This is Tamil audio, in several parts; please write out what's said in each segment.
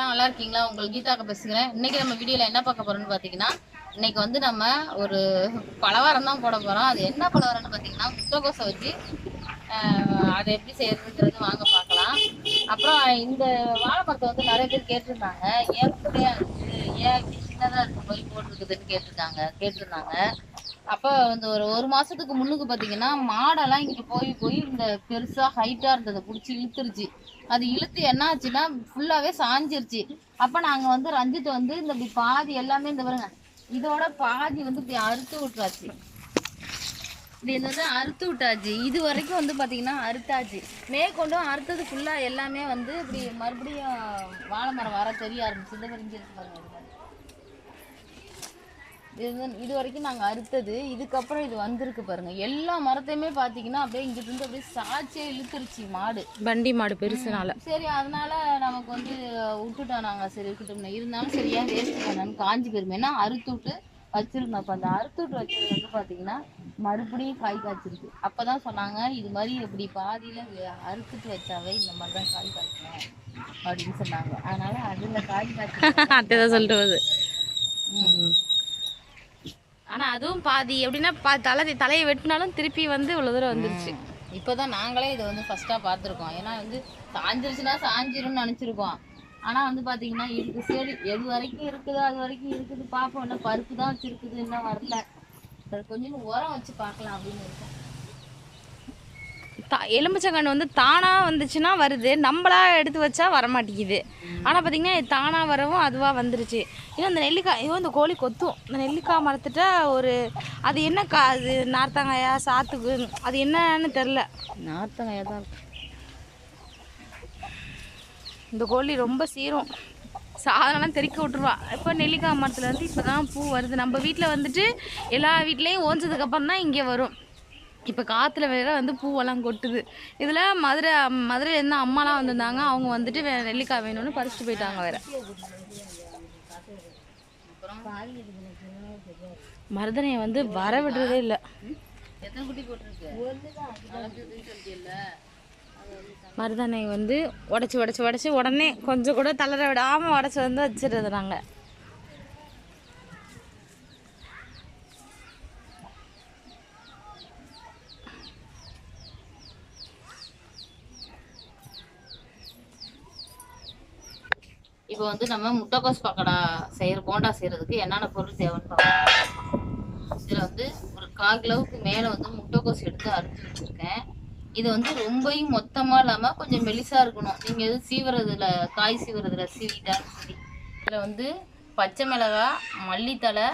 எல்லாம் நல்லா இருக்கீங்களா? உங்களுக்கு கீதாக்க பேசுகிறேன் இன்னைக்கு நம்ம வீடியோல என்ன பார்க்க போறோம்னு பாத்தீங்கன்னா இன்னைக்கு வந்து நம்ம ஒரு பலகாரம் தான் போட போறோம். அது என்ன பலகாரம்னு பாத்தீங்கன்னா முட்டைக்கோசை வச்சு அதை எப்படி செய்யறதுன்றது வாங்க பார்க்கலாம். அப்புறம் இந்த வாழை வந்து நிறைய பேர் கேட்டிருந்தாங்க. ஏன் குட்டையா இருக்கு ஏன் இப்படி சின்னதா இருக்கு போய் போட்டிருக்குதுன்னு கேட்டிருக்காங்க கேட்டிருந்தாங்க. அப்ப இந்த ஒரு ஒரு மாசத்துக்கு முன்னுக்கு பாத்தீங்கன்னா மாடெல்லாம் இங்க போய் போய் இந்த பெருசா ஹைட்டா இருந்ததை புடிச்சு இழுத்துருச்சு. அது இழுத்து என்ன ஆச்சுன்னா ஃபுல்லாவே சாஞ்சிருச்சு. அப்ப நாங்க வந்து ரஞ்சித் வந்து இந்த இப்படி பாதி எல்லாமே இந்த பாருங்க இதோட பாதி வந்து இப்படி அறுத்து விட்டுறாச்சு இப்படி என்னது? வந்து அறுத்து விட்டாச்சு. இது வரைக்கும் வந்து பார்த்தீங்கன்னா அறுத்தாச்சு. மேற்கொண்டும் அறுத்தது ஃபுல்லாக எல்லாமே வந்து இப்படி மறுபடியும் வாழை மரம் வர தெரிய ஆரம்பிச்சு. இந்த மாதிரி இருக்கு பாருங்க. இது. இது வரைக்கும் நாங்க அறுத்தது. இதுக்கப்புறம் இது வந்திருக்கு பாருங்க. எல்லா மரத்தையுமே பாத்தீங்கன்னா அப்படியே இங்கிட்டு இருந்து அப்படியே சாச்சியே இழுத்துருச்சு மாடு. வண்டி மாடு பெருசுனால. சரி அதனால நமக்கு வந்து விட்டுட்டோம் நாங்க. சரி இருக்கட்டும். இருந்தாலும் சரியா வேஸ்ட் பண்ணான்னு காஞ்சி போயிருமே. ஏன்னா அறுத்து விட்டு வச்சிருந்தோம் அப்ப அந்த அறுத்து விட்டு வச்சது வந்து பாத்தீங்கன்னா மறுபடியும் காய் காய்ச்சிருக்கு. அப்பதான் சொன்னாங்க இது மாதிரி இப்படி பாதியில அறுத்துட்டு வச்சாவே இந்த மாதிரி தான் காய் காய்ச்சணும் அப்படின்னு சொன்னாங்க. அதனால அதுல காய் காய்ச்சி அத்தைதான் சொல்லிட்டு வருது ஆனால் அதுவும் பாதி எப்படின்னா பா தலை தலையை வெட்டினாலும் திருப்பி வந்து இவ்வளோ தூரம் வந்துருச்சு. இப்போதான் நாங்களே இதை வந்து ஃபஸ்ட்டாக பார்த்துருக்கோம். ஏன்னா வந்து சாஞ்சிருச்சுன்னா சாஞ்சிரும்னு நினச்சிருக்கோம். ஆனால் வந்து பார்த்தீங்கன்னா இருக்கு சரி எது வரைக்கும் இருக்குதோ அது வரைக்கும் இருக்குது பார்ப்போம் இன்னும் பருப்பு தான் வச்சுருக்குது இன்னும் வரல. கொஞ்சம் உரம் வச்சு பார்க்கலாம் அப்படின்னு இருக்கோம். தா- எலுமிச்சங்கன்று வந்து தானா வந்துச்சுன்னா வருது. நம்மளா எடுத்து வச்சா வர மாட்டேங்குது ஆனா பாத்தீங்கன்னா இது தானா வரவும் அதுவா வந்துருச்சு. இன்னும் அந்த நெல்லிக்காய் ஐயோ இந்த கோழி கொத்தும். இந்த நெல்லிக்காய் மரத்துட்ட ஒரு அது என்ன கா அது நார்த்தங்காயா சாத்துக்கு அது என்னன்னு தெரில. நார்த்தங்காயா தான் இந்த கோழி ரொம்ப சீரும். சாதனம்லாம் தெறிக்க விட்டுருவா. இப்போ நெல்லிக்காய் மரத்துல வந்து இப்போ தான் பூ வருது. நம்ம வீட்டில் வந்துட்டு எல்லா வீட்லேயும் ஓஞ்சதுக்கப்புறம் தான் இங்கே வரும். இப்போ காற்றுல வேற வந்து பூவெல்லாம் கொட்டுது. இதில் மதுரை மதுரையிலேருந்து அம்மாலாம் வந்திருந்தாங்க. அவங்க வந்துட்டு வே நெல்லிக்காய் வேணும்னு பறிச்சுட்டு போயிட்டாங்க வேற. மருதனையை வந்து வர விடுறதே இல்லை? மருதானை வந்து உடச்சி உடச்சி உடச்சி உடனே கொஞ்சம் கூட தளர விடாமல் உடச்சி வந்து நாங்கள் இப்போ வந்து நம்ம முட்டைக்கோஸ் பக்கோடா செய்யற போண்டா செய்யறதுக்கு என்னென்ன பொருள் தேவைன்னு பார்க்கலாம் இதில் வந்து ஒரு கால் கிலோவுக்கு மேலே வந்து முட்டைக்கோஸ் எடுத்து அரிஞ்சு வச்சுருக்கேன். இது வந்து ரொம்பையும் மொத்தமாக இல்லாமல் கொஞ்சம் மெலிசாக இருக்கணும். நீங்கள் எதுவும் சீவுறதுல காய் சீவுறதுல சீவிட்டாலும் சரி. இதில் வந்து பச்சை மிளகாய் மல்லித்தழை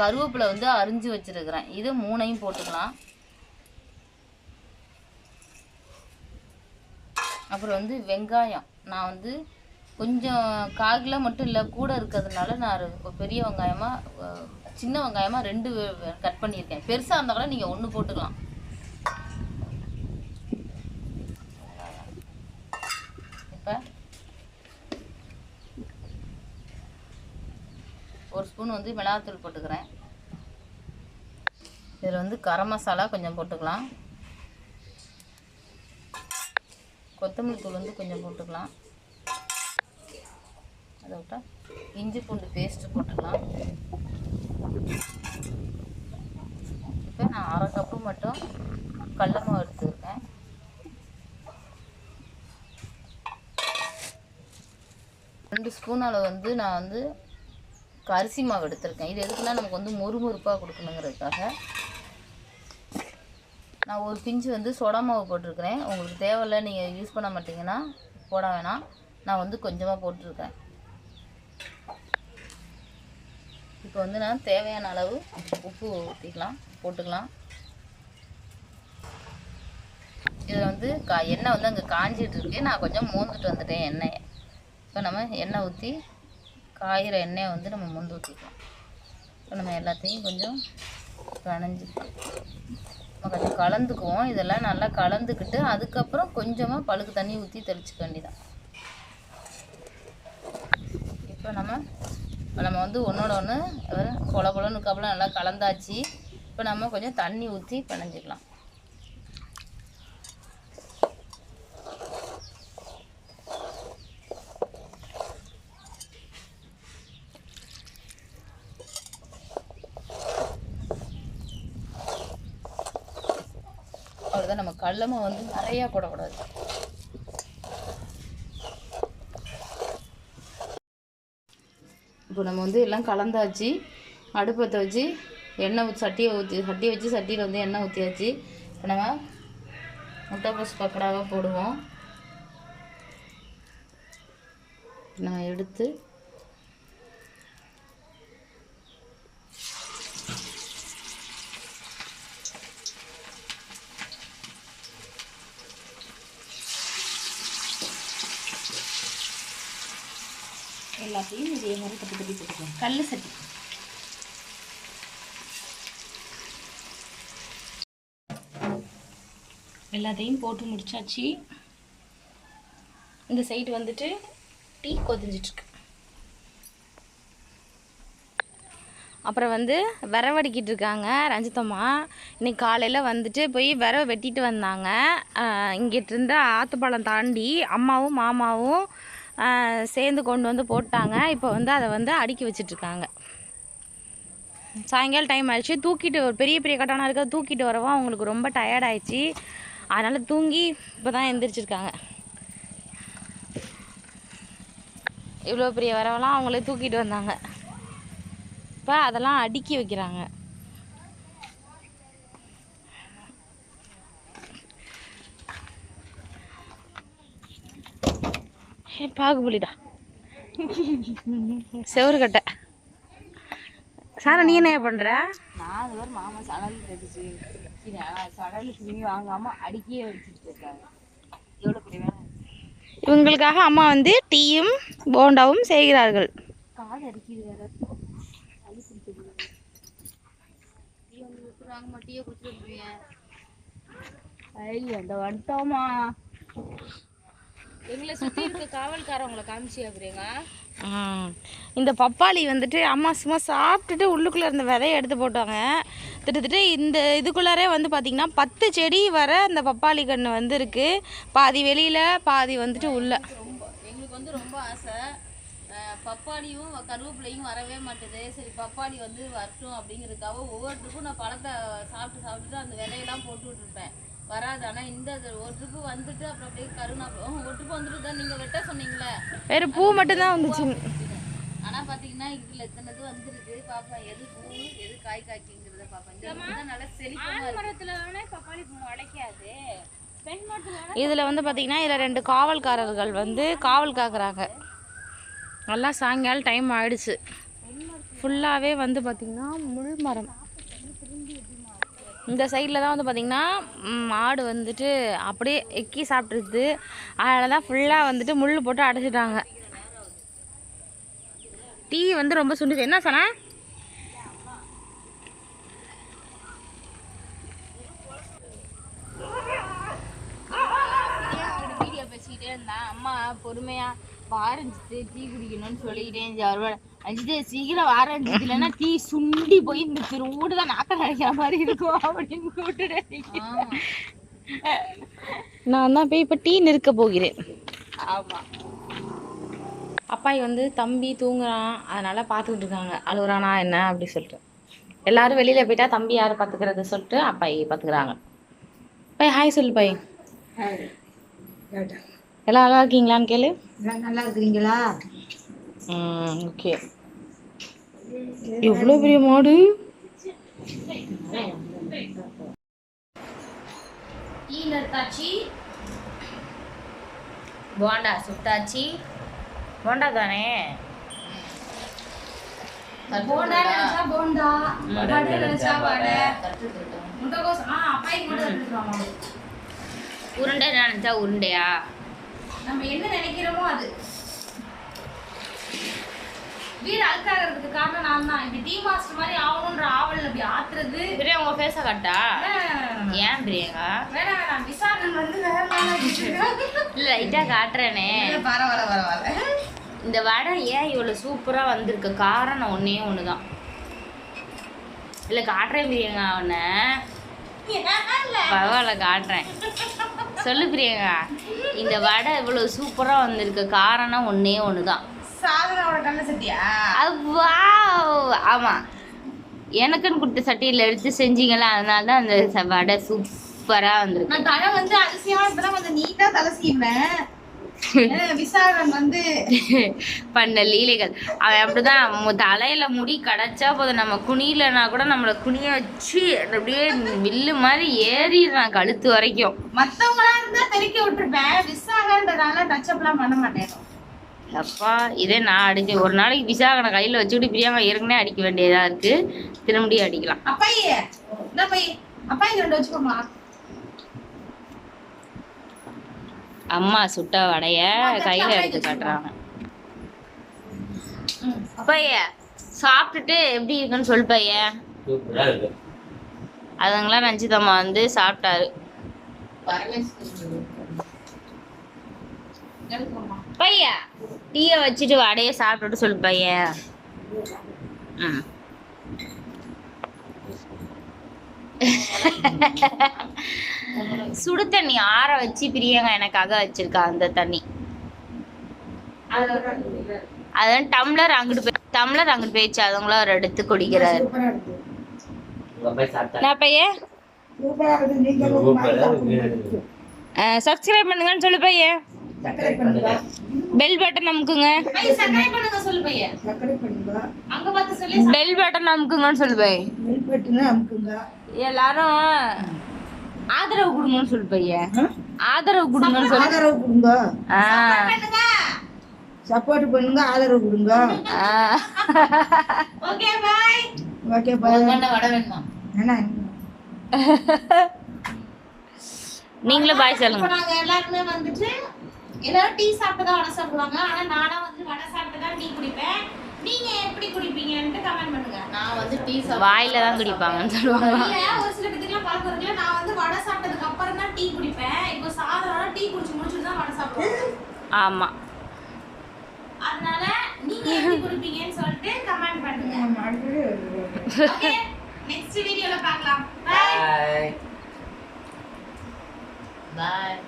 கருவேப்பிலை வந்து அரிஞ்சு வச்சுருக்கிறேன். இது மூணையும் போட்டுக்கலாம். அப்புறம் வந்து வெங்காயம். நான் வந்து கொஞ்சம் கால் கிலோ மட்டும் இல்லை கூட இருக்கிறதுனால நான் ஒரு இப்போ பெரிய வெங்காயமாக சின்ன வெங்காயமாக ரெண்டு கட் பண்ணியிருக்கேன். பெருசாக இருந்தால் கூட நீங்கள் ஒன்று போட்டுக்கலாம். இப்போ ஒரு ஸ்பூன் வந்து மிளகாத்தூள் போட்டுக்கிறேன். இதில் வந்து கரம் மசாலா கொஞ்சம் போட்டுக்கலாம். கொத்தமல்லி தூள் வந்து கொஞ்சம் போட்டுக்கலாம். அதை விட்டா இஞ்சி பூண்டு பேஸ்ட்டு போட்டுக்கலாம். இப்போ நான் அரை கப்பு மட்டும் கடல மாவு எடுத்துருக்கேன். ரெண்டு ஸ்பூன் அளவு வந்து நான் வந்து அரிசி மாவு எடுத்திருக்கேன். இது எதுக்குன்னா நமக்கு வந்து மொறுமொறுப்பாக கொடுக்கணுங்கிறதுக்காக. நான் ஒரு பிஞ்சு வந்து சோடா மாவு போட்டிருக்கிறேன். உங்களுக்கு தேவையில்ல நீங்கள் யூஸ் பண்ண மாட்டீங்கன்னா போட வேணாம். நான் வந்து கொஞ்சமாக போட்டிருக்கேன். இப்போ வந்து நான் தேவையான அளவு உப்பு ஊற்றிக்கலாம் போட்டுக்கலாம். இதில் வந்து கா எண்ணெய் வந்து அங்கே காஞ்சிட்டு இருக்கு. நான் கொஞ்சம் மூந்துட்டு வந்துட்டேன் எண்ணெயை. இப்போ நம்ம எண்ணெய் ஊற்றி காயிற எண்ணெயை வந்து நம்ம மோந்து ஊற்றிக்கலாம் இப்போ நம்ம எல்லாத்தையும் கொஞ்சம் கணைஞ்சி நம்ம கொஞ்சம் கலந்துக்குவோம். இதெல்லாம் நல்லா கலந்துக்கிட்டு அதுக்கப்புறம் கொஞ்சமாக பழுக்கு தண்ணி ஊற்றி தெளிச்சுக்க வேண்டியதான் இப்போ நம்ம இப்போ நம்ம வந்து ஒன்றோட ஒன்று கொல கொலன்னு கப்பலாம் நல்லா கலந்தாச்சு. இப்போ நம்ம கொஞ்சம் தண்ணி ஊற்றி பிணைஞ்சிக்கலாம். அவ்வளோதான் நம்ம கடலமாக வந்து நிறையா போடக்கூடாது. இப்போ நம்ம வந்து எல்லாம் கலந்தாச்சு. அடுப்பத்தை வச்சு எண்ணெய் ஊற்றி சட்டியை ஊற்றி சட்டியை வச்சு சட்டியில் வந்து எண்ணெய் ஊற்றியாச்சு இப்போ நம்ம பூஸ் பக்கடாவாக போடுவோம். நம்ம எடுத்து எல்லாத்தையும் இதே மாதிரி தட்டி தட்டி போட்டுக்கலாம் கல் சட்டி. எல்லாத்தையும் போட்டு முடிச்சாச்சு. இந்த சைடு வந்துட்டு டீ கொதிஞ்சிட்ருக்கு. அப்புறம் வந்து விரவடிக்கிட்டு இருக்காங்க ரஞ்சிதம்மா இன்னைக்கு காலையில் வந்துட்டு போய் விரவ வெட்டிட்டு வந்தாங்க. இங்கிட்டு இருந்த ஆத்துப்பாலம் தாண்டி அம்மாவும் மாமாவும் சேர்ந்து கொண்டு வந்து போட்டாங்க. இப்போ வந்து அதை வந்து அடுக்கி வச்சிட்ருக்காங்க. சாயங்காலம் டைம் ஆயிடுச்சு. தூக்கிட்டு ஒரு பெரிய பெரிய கட்டானா இருக்க தூக்கிட்டு வரவும் அவங்களுக்கு ரொம்ப டயர்ட் ஆயிடுச்சு. அதனால் தூங்கி இப்போ தான் எந்திரிச்சிருக்காங்க. இவ்வளோ பெரிய வரவெல்லாம் அவங்களே தூக்கிட்டு வந்தாங்க. இப்போ அதெல்லாம் அடுக்கி வைக்கிறாங்க. பாகுபலிடா. செவரு கட்டை சாரா நீ என்ன பண்ற? நான் அது மாதிரி மாமா சடல் கட்டிச்சு. சடல் துணி வாங்காம அடுக்கியே வச்சுட்டு இருக்காங்க. எவ்வளோ பெரிய வேலை? இவங்களுக்காக அம்மா வந்து டீயும் போண்டாவும் செய்கிறார்கள். காது அடிக்குது வேற. சளி பிடிக்குது டீ வந்து கொடுத்துருவாங்க டீயை கொடுத்துட்டு போய் ஐ அந்த வந்துட்டோமா எங்களை சுற்றி இருக்க காவல்காரவங்களை காமிச்சு அப்படிங்க இந்த பப்பாளி வந்துட்டு அம்மா சும்மா சாப்பிட்டுட்டு உள்ளுக்குள்ளே இருந்த விதைய எடுத்து போட்டாங்க. திட்டத்தட்ட இந்த இதுக்குள்ளாரே வந்து பார்த்திங்கன்னா பத்து செடி வர அந்த பப்பாளி கன்று வந்து இருக்கு பாதி வெளியில் பாதி வந்துட்டு உள்ள. எங்களுக்கு வந்து ரொம்ப ஆசை. பப்பாளியும் கருவேப்பிலையும் வரவே மாட்டுது. சரி பப்பாளி வந்து வரட்டும் அப்படிங்கிறதுக்காக ஒவ்வொருத்தருக்கும் நான் பழத்தை சாப்பிட்டு சாப்பிட்டுட்டு அந்த விதையெல்லாம் போட்டு விட்டுருப்பேன் வராது. ஆனால் இந்த இது ஒரு ட்ரிப்பு வந்துட்டு அப்புறம் அப்படியே கருணா ஒரு ட்ரிப்பு வந்துட்டு தான் நீங்கள் வெட்ட சொன்னீங்களே. வேறு பூ மட்டும்தான் வந்துச்சு. ஆனால் பார்த்தீங்கன்னா இதில் எத்தனை இது வந்துருக்கு. பாப்பா எது பூ எது காய் காய்க்குங்கிறத பாப்பா இந்த தான் நல்லா செழிப்பாக இருக்கு. பப்பாளி பூ மரத்தில் இதில் வந்து பார்த்திங்கன்னா இதில் ரெண்டு காவல்காரர்கள் வந்து காவல் காக்குறாங்க. நல்லா சாயங்காலம் டைம் ஆயிடுச்சு. ஃபுல்லாகவே வந்து பார்த்திங்கன்னா முள் மரம். இந்த சைடில் தான் வந்து பார்த்திங்கன்னா மாடு வந்துட்டு அப்படியே எக்கி சாப்பிட்ருது அதனால தான் ஃபுல்லாக வந்துட்டு முள் போட்டு அடைச்சிட்டாங்க. டீ வந்து ரொம்ப சுண்டுது. என்ன சொன்னா? இருந்தான் அம்மா பொறுமையா ஆரஞ்சிட்டு டீ குடிக்கணும்னு சொல்லிக்கிட்டே இருந்துச்சு. அஞ்சுட்டு சீக்கிரம் ஆரஞ்சு இல்லைன்னா டீ சுண்டி போய் இந்த திருவோடு தான் நாக்க நினைக்கிற மாதிரி இருக்கும் அப்படின்னு கூப்பிட்டு நான் தான் போய் இப்போ டீ நிற்க போகிறேன். ஆமா. அப்பாய் வந்து தம்பி தூங்குறான் அதனால பார்த்துக்கிட்டு இருக்காங்க. அழுகுறானா என்ன அப்படி சொல்லிட்டு. எல்லாரும் வெளியில போயிட்டா தம்பி யார் பார்த்துக்கிறது சொல்லிட்டு அப்பாய் பார்த்துக்கிறாங்க. பை ஹாய் சொல்லு பை எல்லாம் நல்லா இருக்கீங்களான்னு கேளு. நல்லா இருக்கிறீங்களா? ம் ஓகே. எவ்வளோ பெரிய மாடு? நிறுத்தாச்சு போண்டா சுட்டாச்சு. போண்டா தானே? போண்டா நினைச்சா போண்டா. வடை நினைச்சா வடை. முட்டைகோஸ் ஆ அப்பாய்க்கு மட்டும் எடுத்துக்கலாம் மாவு. உருண்டை நினைச்சா உருண்டையா? நம்ம என்ன நினைக்கிறோமோ அது. வீடு அழுக்காகிறதுக்கு காரணம் நான் தான். இப்படி டீ மாஸ்டர் மாதிரி ஆகணுன்ற ஆவல் அப்படி ஆத்துறது. பிரியா உங்க ஃபேஸ கட்டா? ஏன் பிரியங்கா? வேணாம் வேணாம். விசாரணை வந்து வேற இல்ல லைட்டா காட்டுறேனே. பரவாயில்ல பரவாயில்ல இந்த வடை ஏன் இவ்வளவு சூப்பரா வந்திருக்கு? காரணம் ஒன்னே ஒண்ணுதான். இல்ல காட்டுறேன் பிரியங்கா அவனை. பரவாயில்ல காட்டுறேன். சொல்லு பிரியங்கா இந்த வடை இவ்வளவு சூப்பரா வந்திருக்கு. காரணம் ஒன்னே ஒண்ணுதான். சாதனாவோட கண்ண சட்டியா? வாவ். ஆமா. எனக்குன்னு கொடுத்த சட்டியில் எடுத்து செஞ்சீங்களா? அதனால தான் அந்த வடை சூப் சூப்பரா வந்திருக்கு. நான் தலை வந்து அதிசயமா இப்பதான் கொஞ்சம் நீட்டா தலை சீவேன் விசாகன் வந்து பண்ண லீலைகள். அவன் அப்படிதான் தலையில முடி கிடைச்சா போதும். நம்ம குனியலனா கூட நம்மள குனிய வச்சு அப்படியே வில்லு மாதிரி ஏறிடுறான் கழுத்து வரைக்கும். மத்தவங்களா இருந்தா தெறிக்க விட்டுருப்பேன் விசாகன்றதால டச்சப்லாம் பண்ண மாட்டேன். அப்பா இதே நான் அடிச்சேன் ஒரு நாளைக்கு விசாகனை கையில வச்சுக்கிட்டு பிரியாங்க ஏற்கனவே அடிக்க வேண்டியதா இருக்கு. திரும்பியும் அடிக்கலாம். அப்பாயி இந்த பை அப்பாயி ரெண்டு வச்சுக்கோமா. அம்மா சுட்ட வடைய கையில எடுத்து காட்டுறாங்க. பைய சாப்பிட்டுட்டு எப்படி இருக்குன்னு சொல் பையன் சூப்பரா இருக்கு. அதுங்களாம் ரஞ்சிதம்மா வந்து சாப்பிட்டாரு. பையா டீயை வச்சுட்டு வடையை சாப்பிட்டுட்டு சொல்லு பையன் ம். சுடு தண்ணி ஆற வச்சு பிரியங்க எனக்காக வச்சிருக்கா அந்த தண்ணி. அதான் டம்ளர் அங்கிட்டு போய் டம்ளர் அங்கிட்டு போயிடுச்சு அதுங்கள அவர் எடுத்து குடிக்கிறாரு. நான் பையன் சூப்பரா இருக்கு சப்ஸ்கிரைப் பண்ணுங்கன்னு சொல்லு பையன் சப்ஸ்கிரைப் பண்ணுங்க பெல் பட்டன் அமுக்குங்க சப்ஸ்கிரைப் பண்ணுங்க சொல்லு பையன் அங்க பார்த்து சொல்லி பெல் பட்டன் அமுக்குங்கன்னு சொல்லு பையன் எல்லாரும் ஆதரவு கொடுங்கன்னு சொல்லு பையன் ஆதரவு கொடுங்கன்னு சொல்லு. ஆதரவு கொடுங்க. சப்போர்ட் பண்ணுங்க ஆதரவு கொடுங்க. Okay bye. Okay bye. வடை வேணுமா என்ன? நீங்களும் பாய் சொல்லுங்க. நாங்க எல்லாருமே வந்துட்டு எல்லாரும் டீ சாப்பிட்டு தான் வடை சாப்பிடுவாங்க. ஆனா நானா வந்து வடை சாப்பிட்டு தான் டீ குடிப்பேன். நீங்க எப்படி நான் வந்து டீ வாயில தான் குடிப்பாங்கன்னு சொல்லுவாங்க. இல்ல ஒரு சில பேத்துக்குலாம் பழக்கம் இருக்குல்ல நான் வந்து வடை சாப்பிட்டதுக்கு அப்புறம் தான் டீ குடிப்பேன். இப்போ சாதாரண டீ குடிச்சு முடிச்சுட்டு தான் வடை சாப்பிடுவேன். ஆமா. அதனால நீங்க எப்படி குடிப்பீங்கன்னு சொல்லிட்டு கமெண்ட் பண்ணுங்க. ஓகே நெக்ஸ்ட் வீடியோல பார்க்கலாம். Bye bye